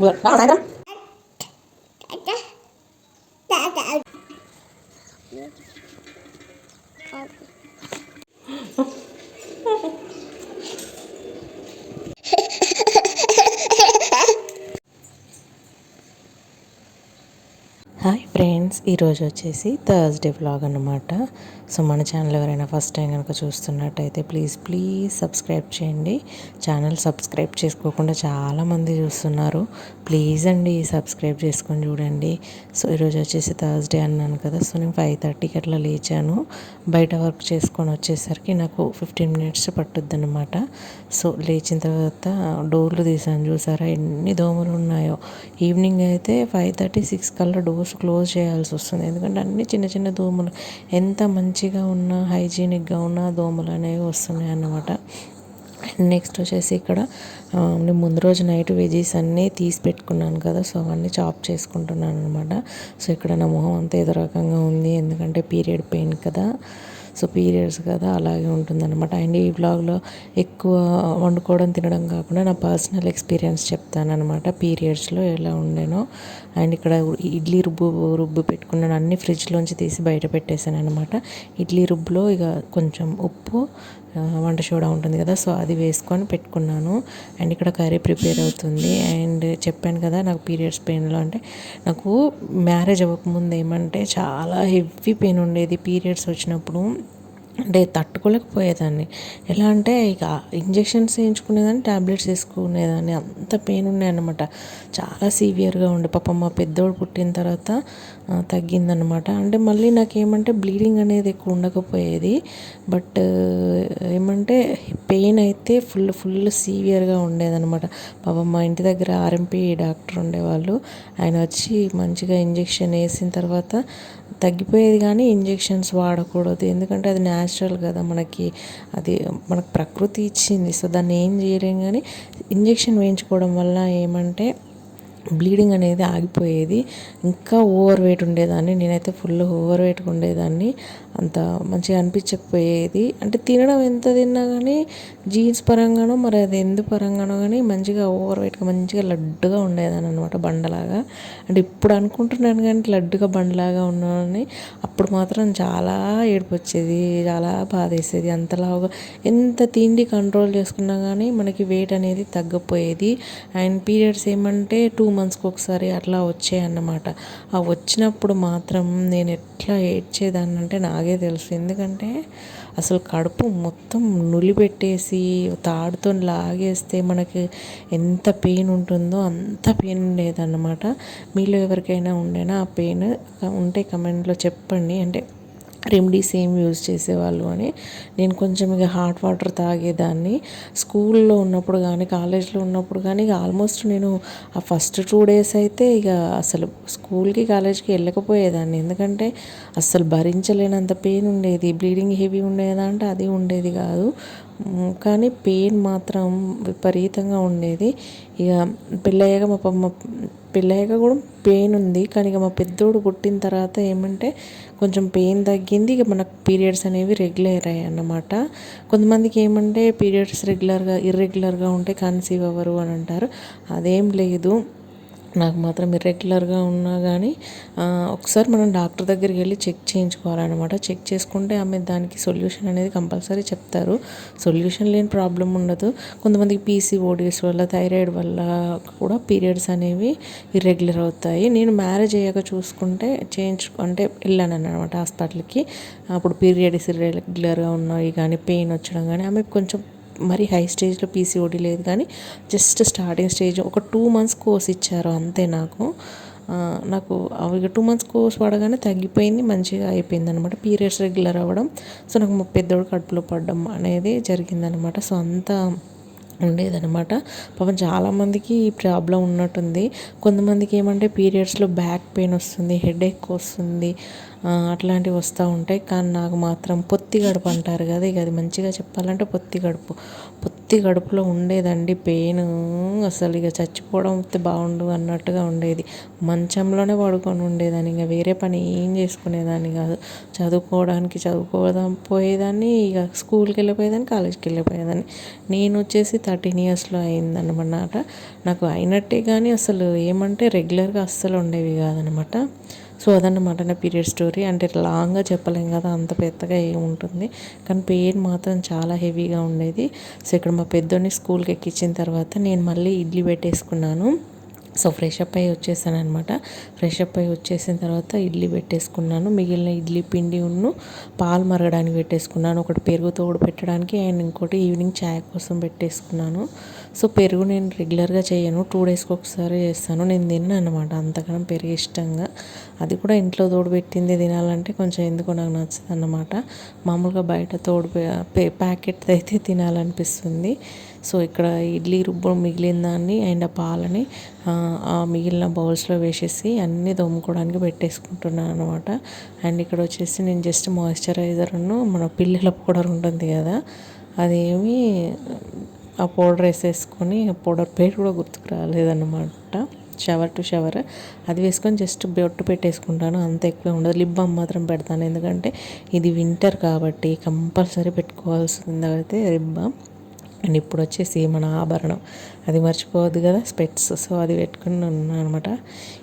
సాయంత్రం hi friends ఈరోజు వచ్చేసి థర్స్డే వ్లాగ్ అన్నమాట. సో మన ఛానల్ ఎవరైనా ఫస్ట్ టైం కనుక చూస్తున్నట్టయితే ప్లీజ్ ప్లీజ్ సబ్స్క్రైబ్ చేయండి. ఛానల్ సబ్స్క్రైబ్ చేసుకోకుండా చాలామంది చూస్తున్నారు. ప్లీజ్ అండి సబ్స్క్రైబ్ చేసుకొని చూడండి. సో ఈరోజు వచ్చేసి థర్స్డే అన్నాను కదా సో నేను ఫైవ్ థర్టీకి అట్లా లేచాను. బయట వర్క్ చేసుకొని వచ్చేసరికి నాకు ఫిఫ్టీన్ మినిట్స్ పట్టుద్ది అనమాట సో లేచిన తర్వాత డోర్లు తీసాను చూసారా ఎన్ని దోమలు ఉన్నాయో. ఈవినింగ్ అయితే ఫైవ్ థర్టీ సిక్స్ కల్లా డోర్స్ క్లోజ్ చేయాల్సి వస్తుంది. ఎందుకంటే అన్ని చిన్న చిన్న దోమలు ఎంత మంచి మంచిగా ఉన్న హైజీనిక్గా ఉన్న దోమలు అనేవి వస్తున్నాయి అన్నమాట. నెక్స్ట్ వచ్చేసి ఇక్కడ నేను ముందు రోజు నైట్ వెజీస్ అన్నీ తీసి పెట్టుకున్నాను కదా సో అవన్నీ చాప్ చేసుకుంటున్నాను అనమాట సో ఇక్కడ నా మొహం అంతా ఏదో రకంగా ఉంది ఎందుకంటే పీరియడ్ పెయిన్ కదా. సో పీరియడ్స్ కదా అలాగే ఉంటుందన్నమాట. అండ్ ఈ బ్లాగ్లో ఎక్కువ వండుకోవడం తినడం కాకుండా నా పర్సనల్ ఎక్స్పీరియన్స్ చెప్తానమాట పీరియడ్స్లో ఎలా ఉండేనో అండ్ ఇక్కడ ఇడ్లీ రుబ్బు రుబ్బు పెట్టుకున్నాను. అన్ని ఫ్రిడ్జ్లోంచి తీసి బయట పెట్టేశాను అనమాట ఇడ్లీ రుబ్బులో ఇక కొంచెం ఉప్పు వంట సోడా ఉంటుంది కదా సో అది వేసుకొని పెట్టుకున్నాను. అండ్ ఇక్కడ కర్రీ ప్రిపేర్ అవుతుంది. అండ్ చెప్పాను కదా నాకు పీరియడ్స్ పెయిన్లో అంటే నాకు మ్యారేజ్ అవ్వకముందు ఏమంటే చాలా హెవీ పెయిన్ ఉండేది పీరియడ్స్ వచ్చినప్పుడు. అంటే తట్టుకోలేకపోయేదాన్ని. ఎలా అంటే ఇక ఇంజెక్షన్స్ వేయించుకునేదాన్ని ట్యాబ్లెట్స్ వేసుకునేదాన్ని అంత పెయిన్ ఉన్నాయన్నమాట చాలా సీవియర్గా ఉండే. పాపం మా పెద్దోడు పుట్టిన తర్వాత తగ్గిందనమాట అంటే మళ్ళీ నాకేమంటే బ్లీడింగ్ అనేది ఎక్కువ ఉండకపోయేది. బట్ ఏమంటే పెయిన్ అయితే ఫుల్ ఫుల్ సీవియర్గా ఉండేదనమాట పాపం మా ఇంటి దగ్గర ఆర్ఎంపీ డాక్టర్ ఉండేవాళ్ళు. ఆయన వచ్చి మంచిగా ఇంజెక్షన్ వేసిన తర్వాత తగ్గిపోయేది కానీ ఇంజెక్షన్స్ వాడకూడదు. ఎందుకంటే అది న్యాచురల్ కదా మనకి. అది మనకు ప్రకృతి ఇచ్చింది. సో దాన్ని ఏం చేయలేం కానీ ఇంజెక్షన్ వేయించుకోవడం వల్ల ఏమంటే బ్లీడింగ్ అనేది ఆగిపోయేది. ఇంకా ఓవర్ వెయిట్ ఉండేదాన్ని. నేనైతే ఫుల్ ఓవర్ వెయిట్గా ఉండేదాన్ని. అంత మంచిగా అనిపించకపోయేది. అంటే తినడం ఎంత తిన్నా కానీ జీన్స్ పరంగానో మరి అది ఎందు పరంగానో కానీ మంచిగా ఓవర్ వెయిట్గా మంచిగా లడ్డుగా ఉండేదాన్ని అనమాట బండలాగా. అంటే ఇప్పుడు అనుకుంటున్నాను కానీ లడ్డుగా బండలాగా ఉన్నానని అప్పుడు మాత్రం చాలా ఏడుపు వచ్చేది చాలా బాధ వేసేది అంతలాగా ఎంత తిండి కంట్రోల్ చేసుకున్నా కానీ మనకి వెయిట్ అనేది తగ్గపోయేది. అండ్ పీరియడ్స్ ఏమంటే టూ మంత్స్కి ఒకసారి అట్లా వచ్చాయన్నమాట. ఆ వచ్చినప్పుడు మాత్రం నేను ఎట్లా ఏడ్చేదాన్ని అంటే నాకే తెలుసు. ఎందుకంటే అసలు కడుపు మొత్తం నులిపెట్టేసి తాడుతో లాగేస్తే మనకి ఎంత పెయిన్ ఉంటుందో అంత పెయిన్ ఉండేదన్నమాట. మీలో ఎవరికైనా ఉండేనా ఆ పెయిన్? ఉంటే కమెంట్లో చెప్పండి. అంటే రెమెడీస్ ఏం యూజ్ చేసేవాళ్ళు అని నేను కొంచెం ఇక హాట్ వాటర్ తాగేదాన్ని. స్కూల్లో ఉన్నప్పుడు కానీ కాలేజ్లో ఉన్నప్పుడు కానీ ఇక ఆల్మోస్ట్ నేను ఆ ఫస్ట్ టూ డేస్ అయితే ఇక అసలు స్కూల్కి కాలేజ్కి వెళ్ళకపోయేదాన్ని. ఎందుకంటే అస్సలు భరించలేనంత పెయిన్ ఉండేది బ్లీడింగ్ హెవీ ఉండేదా అంటే అది ఉండేది కాదు. కానీ పెయిన్ మాత్రం విపరీతంగా ఉండేది. ఇక పెళ్ళయ్యాక మా పమ్మ పెళ్ళయ్యాక కూడా పెయిన్ ఉంది. కానీ ఇక మా పెద్దోడు పుట్టిన తర్వాత ఏమంటే కొంచెం పెయిన్ తగ్గింది. ఇక మనకు పీరియడ్స్ అనేవి రెగ్యులర్ అయ్యాయి అన్నమాట. కొంతమందికి ఏమంటే పీరియడ్స్ రెగ్యులర్గా ఇర్రెగ్యులర్గా ఉంటే కన్సీవ్ అవ్వరు అని అంటారు. అదేం లేదు. నాకు మాత్రం ఇర్రెగ్యులర్గా ఉన్నా కానీ ఒకసారి మనం డాక్టర్ దగ్గరికి వెళ్ళి చెక్ చేయించుకోవాలన్నమాట. చెక్ చేసుకుంటే ఆమె దానికి సొల్యూషన్ అనేది కంపల్సరీ చెప్తారు. సొల్యూషన్ లేని ప్రాబ్లం ఉండదు. కొంతమందికి పీసీఓడిఎస్ వల్ల థైరాయిడ్ వల్ల కూడా పీరియడ్స్ అనేవి ఇర్రెగ్యులర్ అవుతాయి. నేను మ్యారేజ్ అయ్యాక చూసుకుంటే చేయించు అంటే వెళ్ళాను అనమాట హాస్పిటల్కి. అప్పుడు పీరియడ్స్ ఇర్రెగ్యులర్గా ఉన్నాయి కానీ పెయిన్ వచ్చడం కానీ ఆమె కొంచెం మరి హై స్టేజ్లో పీసీఓడి లేదు కానీ జస్ట్ స్టార్టింగ్ స్టేజ్ ఒక టూ మంత్స్ కోర్స్ ఇచ్చారు అంతే నాకు. నాకు అవి టూ మంత్స్ కోర్స్ పడగానే తగ్గిపోయింది మంచిగా అయిపోయింది అనమాట పీరియడ్స్ రెగ్యులర్ అవ్వడం సో నాకు మా పెద్దోడు కడుపులో పడడం అనేది జరిగిందనమాట సో అంతా ఉండేదనమాట పాపం చాలామందికి ఈ ప్రాబ్లం ఉన్నట్టుంది. కొంతమందికి ఏమంటే పీరియడ్స్లో బ్యాక్ పెయిన్ వస్తుంది హెడ్ ఎక్ వస్తుంది అట్లాంటివి వస్తూ ఉంటాయి. కానీ నాకు మాత్రం పొత్తి గడుపు అంటారు కదా ఇక అది మంచిగా చెప్పాలంటే పొత్తి గడుపు. పొత్తి గడుపులో ఉండేదండి పెయిన్. అసలు ఇక చచ్చిపోవడం వస్తే బాగుండు అన్నట్టుగా ఉండేది. మంచంలోనే పడుకొని ఉండేదాన్ని. ఇంకా వేరే పని ఏం చేసుకునేదాన్ని కాదు. చదువుకోవడానికి చదువుకోదాం పోయేదాన్ని ఇక స్కూల్కి వెళ్ళిపోయేదాన్ని కాలేజ్కి వెళ్ళిపోయేదాన్ని. నేను వచ్చేసి థర్టీన్ ఇయర్స్లో అయిందనమాట నాకు అయినట్టే కానీ అసలు ఏమంటే రెగ్యులర్గా అస్సలు ఉండేవి కాదనమాట సో అదన్నమాట నా పీరియడ్ స్టోరీ అంటే లాంగ్గా చెప్పలేం కదా అంత పెద్దగా ఏముంటుంది కానీ పెయిన్ మాత్రం చాలా హెవీగా ఉండేది. సో ఇక్కడ మా పెద్దోని స్కూల్కి ఎక్కించిన తర్వాత నేను మళ్ళీ ఇడ్లీ పెట్టేసుకున్నాను. సో ఫ్రెష్ అప్ అయ్యి వచ్చేసాను అనమాట ఫ్రెష్ అప్ అయ్యి వచ్చేసిన తర్వాత ఇడ్లీ పెట్టేసుకున్నాను. మిగిలిన ఇడ్లీ పిండి ఉన్ను పాలు మరగడానికి పెట్టేసుకున్నాను. ఒకటి పెరుగు తోడు పెట్టడానికి అండ్ ఇంకోటి ఈవినింగ్ ఛాయ్ కోసం పెట్టేసుకున్నాను. సో పెరుగు నేను రెగ్యులర్గా చేయను. టూ డేస్కి ఒకసారి చేస్తాను. నేను తిన్నాను అనమాట అంతకన్నా పెరుగు ఇష్టంగా. అది కూడా ఇంట్లో తోడు పెట్టింది తినాలంటే కొంచెం ఎందుకో నాకు నచ్చదు అన్నమాట. మామూలుగా బయట తోడు ప్యాకెట్ అయితే తినాలనిపిస్తుంది. సో ఇక్కడ ఇడ్లీ రుబ్బు మిగిలిన దాన్ని అండ్ ఆ పాలని ఆ మిగిలిన బౌల్స్లో వేసేసి అన్నీ తోముకోవడానికి పెట్టేసుకుంటున్నాను అనమాట అండ్ ఇక్కడ వచ్చేసి నేను జస్ట్ మాయిశ్చరైజర్ను మన పిల్లల పౌడర్ ఉంటుంది కదా. అదేమి ఆ పౌడర్ వేసేసుకొని ఆ పౌడర్ పేరు కూడా గుర్తుకు రాలేదన్నమాట. Shower to shower. అది వేసుకొని జస్ట్ బొట్టు పెట్టేసుకుంటాను. అంత ఎక్కువ ఉండదు. లిప్ బామ్ మాత్రం పెడతాను. ఎందుకంటే ఇది వింటర్ కాబట్టి కంపల్సరీ పెట్టుకోవాల్సింది అయితే లిప్ బామ్. అండ్ ఇప్పుడు వచ్చేసి మన ఆభరణం. అది మర్చిపోవద్దు కదా స్పెట్స్. సో అది పెట్టుకుని ఉన్నాను అనమాట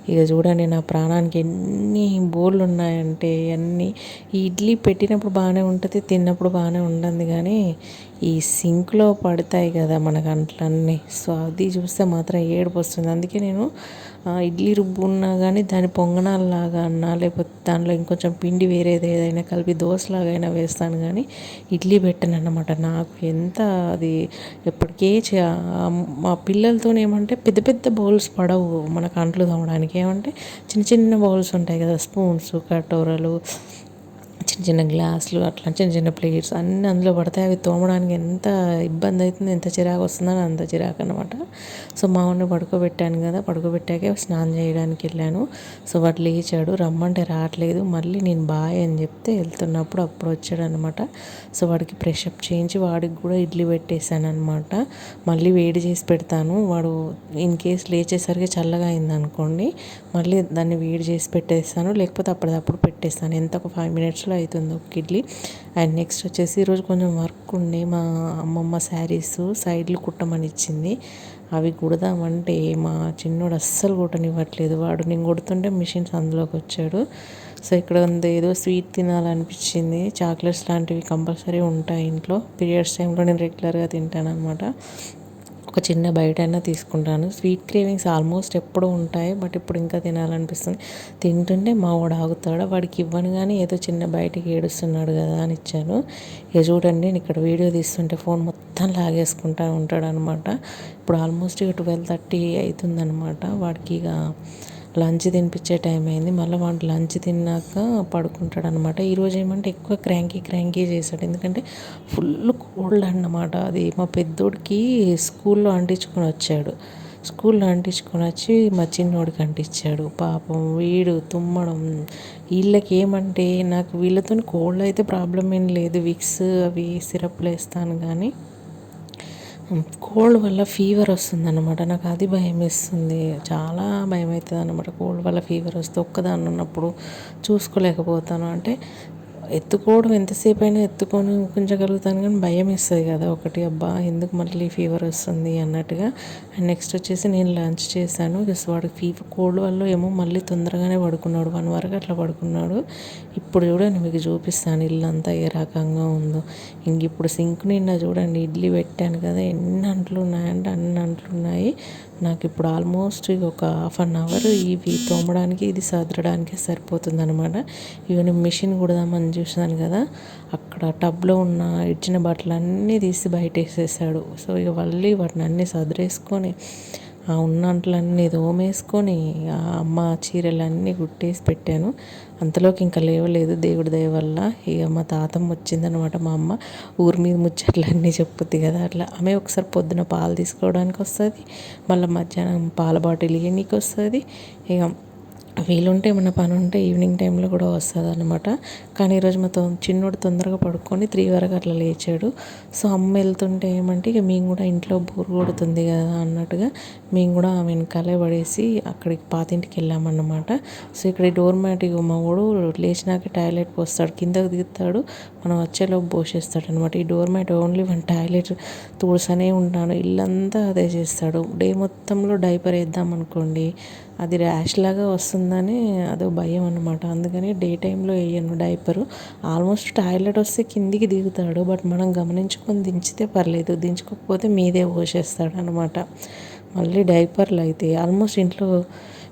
ఇక చూడండి నా ప్రాణానికి ఎన్ని బోర్లు ఉన్నాయంటే అన్నీ ఈ ఇడ్లీ పెట్టినప్పుడు బాగానే ఉంటుంది తిన్నప్పుడు బాగానే ఉంటుంది కానీ ఈ సింక్లో పడతాయి కదా మన గంటలన్నీ. సో అది చూస్తే మాత్రం ఏడుపు వస్తుంది అందుకే నేను ఇడ్లీ రుబ్బు ఉన్నా కానీ దాని పొంగనాలలాగా అన్నా లేకపోతే దానిలో ఇంకొంచెం పిండి వేరేది ఏదైనా కలిపి దోశలాగా అయినా వేస్తాను కానీ ఇడ్లీ పెట్టను అన్నమాట నాకు ఎంత అది ఎప్పటికే మా పిల్లలతో ఏమంటే పెద్ద పెద్ద బౌల్స్ పడవు మనకు అంట్లు తోమడానికి ఏమంటే చిన్న చిన్న బౌల్స్ ఉంటాయి కదా స్పూన్స్ కటోరలు చిన్న చిన్న గ్లాసులు అట్లా చిన్న చిన్న ప్లేట్స్ అన్నీ అందులో పడతాయి. అవి తోమడానికి ఎంత ఇబ్బంది అవుతుంది ఎంత చిరాకు వస్తుందని అంత చిరాకు అనమాట సో మా వాడిని పడుకోబెట్టాను కదా పడుకోబెట్టాకే స్నానం చేయడానికి వెళ్ళాను. సో వాడు లేచాడు. రమ్మంటే రావట్లేదు. మళ్ళీ నేను బాయ్ అని చెప్తే వెళ్తున్నప్పుడు అప్పుడు వచ్చాడు అనమాట సో వాడికి ప్రెషప్ చేయించి వాడికి కూడా ఇడ్లీ పెట్టేశాను అనమాట మళ్ళీ వేడి చేసి పెడతాను. వాడు ఇన్ కేస్ లేచేసరికి చల్లగా అయిందనుకోండి మళ్ళీ దాన్ని వేడి చేసి పెట్టేస్తాను. లేకపోతే అప్పటిదప్పుడు పెట్టేస్తాను. ఎంత ఒక ఫైవ్ మినిట్స్లో అవుతుంది ఒక ఇడ్లీ అండ్ నెక్స్ట్ వచ్చేసి ఈరోజు కొంచెం వర్క్ ఉండే మా అమ్మమ్మ శారీస్ సైడ్లు కుట్టమని ఇచ్చింది. అవి కుడదామంటే మా చిన్నోడు అస్సలు కుట్టనివ్వట్లేదు. వాడు నేను కొడుతుంటే మిషన్స్ అందులోకి వచ్చాడు. సో ఇక్కడ ఉంది ఏదో స్వీట్ తినాలనిపించింది. చాక్లెట్స్ లాంటివి కంపల్సరీ ఉంటాయి ఇంట్లో. పీరియడ్స్ టైంలో నేను రెగ్యులర్గా తింటాను అనమాట ఒక చిన్న బయట అయినా తీసుకుంటాను. స్వీట్ క్రేవింగ్స్ ఆల్మోస్ట్ ఎప్పుడూ ఉంటాయి బట్ ఇప్పుడు ఇంకా తినాలనిపిస్తుంది. తింటుంటే మా వాడు ఆగుతాడు వాడికి ఇవ్వను కానీ ఏదో చిన్న బయటికి ఏడుస్తున్నాడు కదా అని ఇచ్చాను. ఇక చూడండి నేను ఇక్కడ వీడియో తీస్తుంటే ఫోన్ మొత్తం లాగేసుకుంటా ఉంటాడు అనమాట ఇప్పుడు ఆల్మోస్ట్ ఇక ట్వెల్వ్ థర్టీ అవుతుందనమాట. వాడికి ఇక లంచ్ తినిపించే టైం అయింది. మళ్ళీ వాడు లంచ్ తిన్నాక పడుకుంటాడు అనమాట ఈరోజు ఏమంటే ఎక్కువ క్రాంకీ క్రాంకీ చేశాడు. ఎందుకంటే ఫుల్ కోల్డ్ అన్నమాట అది. మా పెద్దోడికి స్కూల్లో అంటించుకొని వచ్చాడు. స్కూల్లో అంటించుకొని వచ్చి మా చిన్నోడికి అంటించాడు. పాపం వీడు తుమ్మడం. వీళ్ళకి ఏమంటే నాకు వీళ్ళతో కోల్డ్ అయితే ప్రాబ్లం ఏం లేదు. విక్స్ అవి సిరప్లు వేస్తాను కానీ కోల్డ్ వల్ల ఫీవర్ వస్తుంది అనమాట నాకు అది భయం వేస్తుంది. చాలా భయం అవుతుంది అనమాట కోల్డ్ వల్ల ఫీవర్ వస్తే ఒక్కదాన్ని ఉన్నప్పుడు చూసుకోలేకపోతాను. అంటే ఎత్తుకోవడం ఎంతసేపు అయినా ఎత్తుకొని ఉంచగలుగుతాను కానీ భయం వేస్తుంది కదా. ఒకటి అబ్బా ఎందుకు మళ్ళీ ఫీవర్ వస్తుంది అన్నట్టుగా. అండ్ నెక్స్ట్ వచ్చేసి నేను లంచ్ చేశాను. జస్ట్ వాడు ఫీవర్ కోల్డ్ వల్ల ఏమో మళ్ళీ తొందరగానే పడుకున్నాడు. వన్ వరకు అట్లా పడుకున్నాడు. ఇప్పుడు చూడండి మీకు చూపిస్తాను ఇల్లు అంతా ఏ రకంగా ఉందో. ఇంక ఇప్పుడు సింక్ నిన్న చూడండి ఇడ్లీ పెట్టాను కదా. ఎన్ని అంట్లు ఉన్నాయంటే అన్ని అంట్లు ఉన్నాయి. నాకు ఇప్పుడు ఆల్మోస్ట్ ఒక హాఫ్ అన్ అవర్ ఇవి తోమడానికి ఇది సదరడానికి సరిపోతుంది అనమాట ఇవన్నీ మిషన్ కుడదామని చూసినాను కదా అక్కడ టబ్లో ఉన్న ఇచ్చిన బట్టలు అన్నీ తీసి బయట వేసేసాడు సో ఇక మళ్ళీ వాటిని అన్నీ సదిరేసుకొని ఆ ఉన్నంట్లన్నీ దోమేసుకొని ఆ అమ్మ చీరలన్నీ గుట్టేసి పెట్టాను. అంతలోకి ఇంకా లేవలేదు దేవుడి దయ వల్ల. ఇక మా తాతమ్మ వచ్చిందనమాట మా అమ్మ ఊరి మీద ముచ్చట్లన్నీ చెప్పుద్ది కదా అట్లా. ఆమె ఒకసారి పొద్దున పాలు తీసుకోవడానికి వస్తుంది మళ్ళీ మధ్యాహ్నం పాల బాటిల్ ఇవ్వనీకి వస్తుంది ఇక వీలుంటే ఏమైనా పని ఉంటే ఈవినింగ్ టైంలో కూడా వస్తుంది అనమాట కానీ ఈరోజు మా చిన్నోడు తొందరగా పడుకొని త్రీ వరకు అట్లా లేచాడు. సో అమ్మ వెళ్తుంటే ఏమంటే ఇక మేము కూడా ఇంట్లో బోర్ కొడుతుంది కదా అన్నట్టుగా మేము కూడా వెనకాలే పడేసి అక్కడికి పాతింటికి వెళ్ళామన్నమాట. సో ఇక్కడ డోర్ మ్యాట్ ఇక మా వాడు లేచినాక టాయిలెట్కి వస్తాడు కిందకు దిగుతాడు మనం వచ్చేలోపు పోసేస్తాడు అనమాట ఈ door mat only one toilet తుడుసనే ఉంటాను ఇల్లంతా అదే చేస్తాడు. డే మొత్తంలో డైపర్ వేద్దాం అనుకోండి అది ర్యాష్ లాగా వస్తుందని అదో భయం అనమాట అందుకని డే టైంలో వేయను డైపరు. ఆల్మోస్ట్ టాయిలెట్ వస్తే కిందికి దిగుతాడు బట్ మనం గమనించుకొని దించితే పర్లేదు. దించుకోకపోతే మీదే పోసేస్తాడు అనమాట మళ్ళీ డైపర్లు అయితే ఆల్మోస్ట్ ఇంట్లో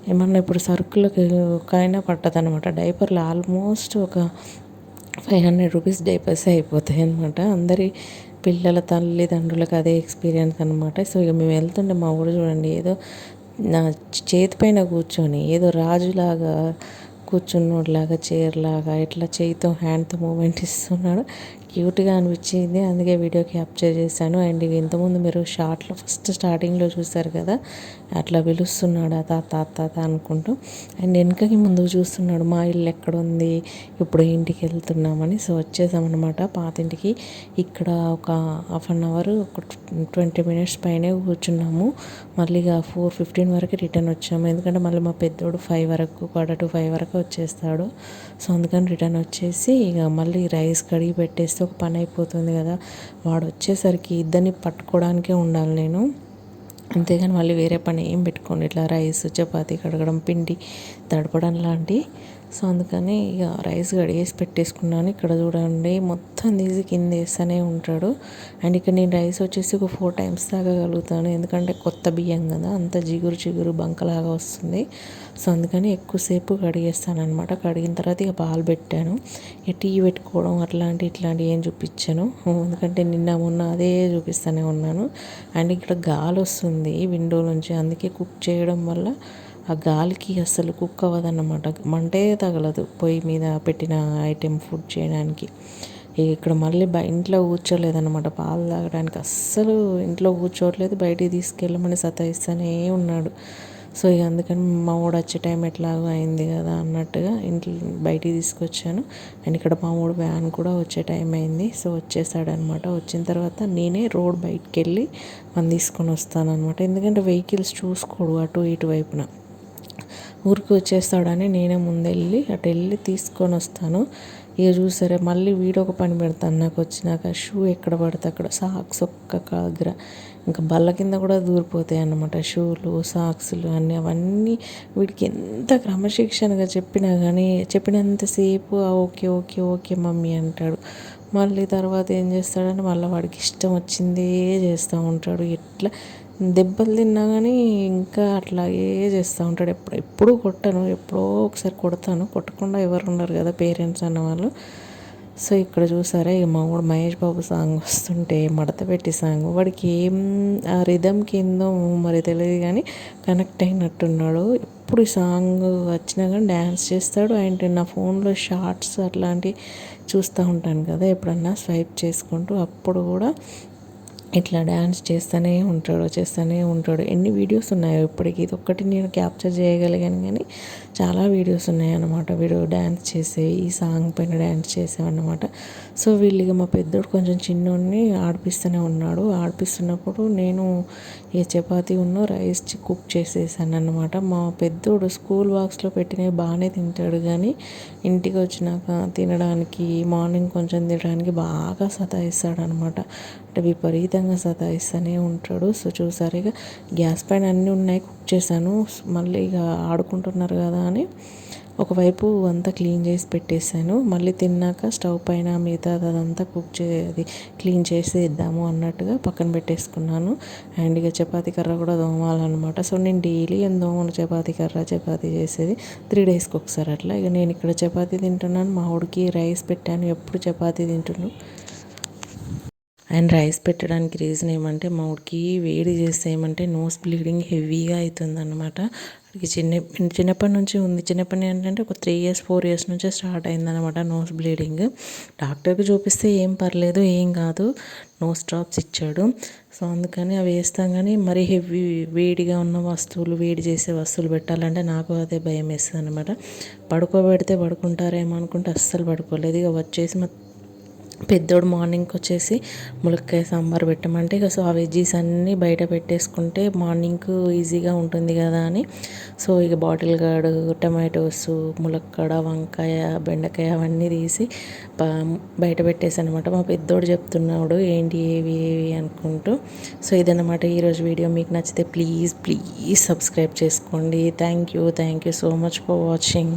ఏమన్నా ఇప్పుడు సరుకులకి కైనా పట్టదు అనమాట డైపర్లు ఆల్మోస్ట్ ఒక ఫైవ్ హండ్రెడ్ రూపీస్ డైపర్స్ అయిపోతాయి అనమాట అందరి పిల్లల తల్లిదండ్రులకు అదే ఎక్స్పీరియన్స్ అనమాట సో ఇక మేము వెళ్తుండే మా ఊరు చూడండి ఏదో నా చేతి పైన కూర్చొని ఏదో రాజులాగా కూర్చున్నోడిలాగా చైర్లాగా ఇట్లా చేయితో హ్యాండ్తో మూమెంట్ ఇస్తున్నాడు క్యూట్గా అనిపించింది. అందుకే వీడియో క్యాప్చర్ చేశాను. అండ్ ఇంతకుముందు మీరు షార్ట్లో ఫస్ట్ స్టార్టింగ్లో చూసారు కదా అట్లా పిలుస్తున్నాడు ఆ తాత తాత అనుకుంటూ. అండ్ వెనకకి ముందుకు చూస్తున్నాడు మా ఇల్లు ఎక్కడ ఉంది ఇప్పుడు ఇంటికి వెళ్తున్నామని. సో వచ్చేసామన్నమాట. పాతింటికి ఇక్కడ ఒక హాఫ్ అన్ అవర్ ఒక ట్వంటీ మినిట్స్ పైనే కూర్చున్నాము. మళ్ళీ ఇక ఫోర్ ఫిఫ్టీన్ వరకు రిటర్న్ వచ్చాము. ఎందుకంటే మళ్ళీ మా పెద్దోడు ఫైవ్ వరకు క్వార్టర్ టు ఫైవ్ వరకు వచ్చేస్తాడు. సో అందుకని రిటర్న్ వచ్చేసి ఇక మళ్ళీ రైస్ కడిగి పెట్టేస్తే ఒక పని అయిపోతుంది కదా. వాడు వచ్చేసరికి ఇద్దరిని పట్టుకోవడానికే ఉండాలి నేను. అంతేగాని మళ్ళీ వేరే పని ఏం పెట్టుకోండి. ఇట్లా రైస్ చపాతీ కడగడం పిండి తడపడం లాంటి సో అందుకని ఇక రైస్ కడిగేసి పెట్టేసుకున్నాను. ఇక్కడ చూడండి మొత్తం తీసి కింద వేస్తూనే ఉంటాడు. అండ్ ఇక్కడ నేను రైస్ వచ్చేసి ఒక ఫోర్ టైమ్స్ తాగగలుగుతాను. ఎందుకంటే కొత్త బియ్యం కదా అంత జిగురు చిగురు బంకలాగా వస్తుంది. సో అందుకని ఎక్కువసేపు కడిగేస్తాను అనమాట కడిగిన తర్వాత ఇక పాలు పెట్టాను. ఇక టీ పెట్టుకోవడం అట్లాంటి ఇట్లాంటివి ఏం చూపించాను. ఎందుకంటే నిన్న మొన్న అదే చూపిస్తూనే ఉన్నాను. అండ్ ఇక్కడ గాలి వస్తుంది విండో నుంచి అందుకే కుక్ చేయడం వల్ల ఆ గాలికి అస్సలు కుక్ అవ్వదన్నమాట. మంటే తగలదు పొయ్యి మీద పెట్టిన ఐటెం ఫుడ్ చేయడానికి. ఇక్కడ మళ్ళీ బయ ఇంట్లో కూర్చోలేదన్నమాట. పాలు తాగడానికి అస్సలు ఇంట్లో కూర్చోవట్లేదు బయటికి తీసుకెళ్ళమని సతాయిస్తూనే ఉన్నాడు. సో ఇక అందుకని మా ఊడు వచ్చే టైం ఎట్లాగో అయింది కదా అన్నట్టుగా ఇంట్లో బయటికి తీసుకొచ్చాను. అండ్ ఇక్కడ మా ఊడు వ్యాన్ కూడా వచ్చే టైం అయింది. సో వచ్చేసాడనమాట వచ్చిన తర్వాత నేనే రోడ్ బయటకు వెళ్ళి మనం తీసుకొని వస్తాను అనమాట ఎందుకంటే వెహికల్స్ చూసుకోడు అటు ఇటు వైపున. ఊరికి వచ్చేస్తాడని నేనే ముందెళ్ళి అటు వెళ్ళి తీసుకొని వస్తాను. ఇక చూసారే మళ్ళీ వీడొక పని పెడతాను నాకు వచ్చినాక. షూ ఎక్కడ పడితే అక్కడ సాక్స్ ఒక్క దగ్గర ఇంకా బల్ల కింద కూడా దూరిపోతాయి అన్నమాట షూలు సాక్స్లు అన్నీ. అవన్నీ వీడికి ఎంత క్రమశిక్షణగా చెప్పినా కానీ చెప్పినంతసేపు ఓకే ఓకే ఓకే మమ్మీ అంటాడు. మళ్ళీ తర్వాత ఏం చేస్తాడంటే మళ్ళీ వాడికి ఇష్టం వచ్చిందే చేస్తూ ఉంటాడు. ఎట్లా? దెబ్బలు తిన్నా కానీ ఇంకా అట్లాగే చేస్తూ ఉంటాడు. ఎప్పుడు ఎప్పుడూ కొట్టను ఎప్పుడో ఒకసారి కొడతాను. కొట్టకుండా ఎవరు ఉండరు కదా పేరెంట్స్ అన్నవాళ్ళు సో ఇక్కడ చూసారా ఇక మా కూడా మహేష్ బాబు సాంగ్ వస్తుంటే మడత పెట్టి సాంగ్. వాడికి ఏం ఆ రిధమ్కి ఏందో మరి తెలియదు కానీ కనెక్ట్ అయినట్టున్నాడు. ఎప్పుడు ఈ సాంగ్ వచ్చినా కానీ డ్యాన్స్ చేస్తాడు. అండ్ నా ఫోన్లో షార్ట్స్ అట్లాంటి చూస్తూ ఉంటాను కదా ఎప్పుడన్నా స్వైప్ చేసుకుంటూ అప్పుడు కూడా ఇట్లా డ్యాన్స్ చేస్తూనే ఉంటాడు చేస్తూనే ఉంటాడు. ఎన్ని వీడియోస్ ఉన్నాయో ఇప్పటికి? ఇది ఒక్కటి నేను క్యాప్చర్ చేయగలిగాను కానీ చాలా వీడియోస్ ఉన్నాయన్నమాట. వీడు డ్యాన్స్ చేసే ఈ సాంగ్ పైన డ్యాన్స్ చేసేవన్నమాట. సో వీళ్ళకి మా పెద్దోడు కొంచెం చిన్నోడిని ఆడిపిస్తూనే ఉన్నాడు. ఆడిపిస్తున్నప్పుడు నేను ఏ చపాతీ ఉన్న రైస్ కుక్ చేసేసాను అనమాట మా పెద్దోడు స్కూల్ బాక్స్లో పెట్టినవి బాగానే తింటాడు కానీ ఇంటికి వచ్చినాక తినడానికి మార్నింగ్ కొంచెం తినడానికి బాగా సతాయిస్తాడు అనమాట అంటే విపరీతంగా సతాయిస్తూనే ఉంటాడు. సో చూసారు ఇక గ్యాస్ పైన అన్నీ ఉన్నాయి కుక్ చేశాను. మళ్ళీ ఇక ఆడుకుంటున్నారు కదా అని ఒకవైపు అంతా క్లీన్ చేసి పెట్టేశాను. మళ్ళీ తిన్నాక స్టవ్ పైన మిగతా అదంతా కుక్ చే అది క్లీన్ చేసి ఇద్దాము అన్నట్టుగా పక్కన పెట్టేసుకున్నాను. అండ్ ఇక చపాతీ కర్ర కూడా దోమాలన్నమాట. సో నేను డైలీ ఏం దోమను చపాతీ కర్ర చపాతి చేసేది త్రీ డేస్కి ఒకసారి అట్లా. ఇక నేను ఇక్కడ చపాతి తింటున్నాను. మా ఉడికి రైస్ పెట్టాను. ఎప్పుడు చపాతి తింటున్నాను? అండ్ రైస్ పెట్టడానికి రీజన్ ఏమంటే మా మామిడికి వేడి చేస్తే ఏమంటే నోస్ బ్లీడింగ్ హెవీగా అవుతుంది అనమాట చిన్న చిన్నప్పటి నుంచి ఉంది. చిన్నప్పటి ఏంటంటే ఒక త్రీ ఇయర్స్ ఫోర్ ఇయర్స్ నుంచే స్టార్ట్ అయిందనమాట నోస్ బ్లీడింగ్ డాక్టర్కి చూపిస్తే ఏం పర్లేదు ఏం కాదు. నోస్ డ్రాప్స్ ఇచ్చాడు. సో అందుకని అవి వేస్తాం కానీ మరీ హెవీ వేడిగా ఉన్న వస్తువులు వేడి చేసే వస్తువులు పెట్టాలంటే నాకు అదే భయం వేస్తుంది అనమాట పడుకోబెడితే పడుకుంటారేమో అనుకుంటే అస్సలు పడుకోలేదు. ఇక వచ్చేసి పెద్దోడు మార్నింగ్కి వచ్చేసి ములక్కాయ సాంబార్ పెట్టమంటే ఇక సో ఆ వెజ్జీస్ అన్నీ బయట పెట్టేసుకుంటే మార్నింగ్ ఈజీగా ఉంటుంది కదా అని. సో ఇక బాటిల్ గార్డు టమాటోస్ ములక్కడ వంకాయ బెండకాయ అవన్నీ తీసి బయట పెట్టేసి అనమాట మా పెద్దోడు చెప్తున్నాడు ఏంటి ఏవి ఏవి అనుకుంటూ. సో ఇదన్నమాట ఈరోజు వీడియో. మీకు నచ్చితే ప్లీజ్ ప్లీజ్ సబ్స్క్రైబ్ చేసుకోండి. Thank you thank you so much for watching.